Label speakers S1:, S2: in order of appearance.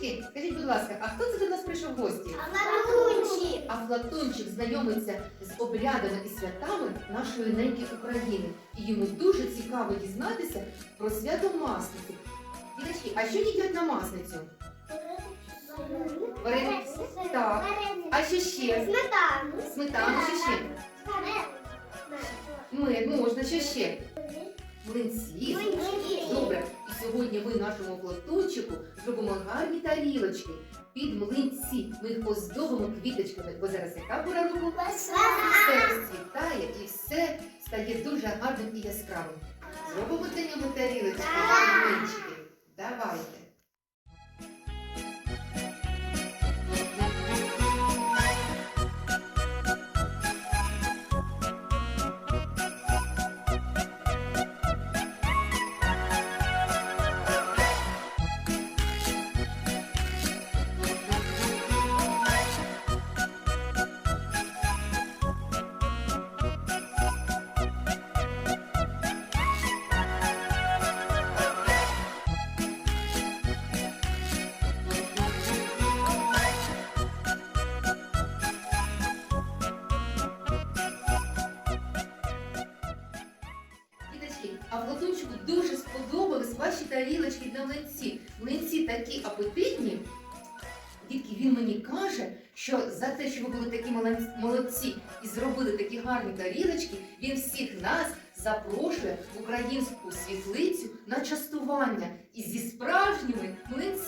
S1: Дітки, скажіть, будь ласка, а хто це до нас прийшов в гості? А Флатунчик знайомиться з обрядами і святами нашої неньки України. І йому дуже цікаво дізнатися про свято Масниці. Діточки, а що їдять на масницю? Варени- Так. А що ще?
S2: Сметану.
S1: Сметану, що ще? Мед можна, що ще? Млинці. Добре, сьогодні ми нашому платочку зробимо гарні тарілочки під млинці. Ми їх поздобимо квіточками, бо зараз яка пора року? Все розцвітає і все стає дуже гарним і яскравим. Зробимо для нього тарілочки, млинчики. Давайте. Тарілочки для млинці. Млинці такі апетитні. Дітки, він мені каже, що за те, що ви були такі молодці- і зробили такі гарні тарілочки, він всіх нас запрошує в українську світлицю на частування і зі справжніми млинцями.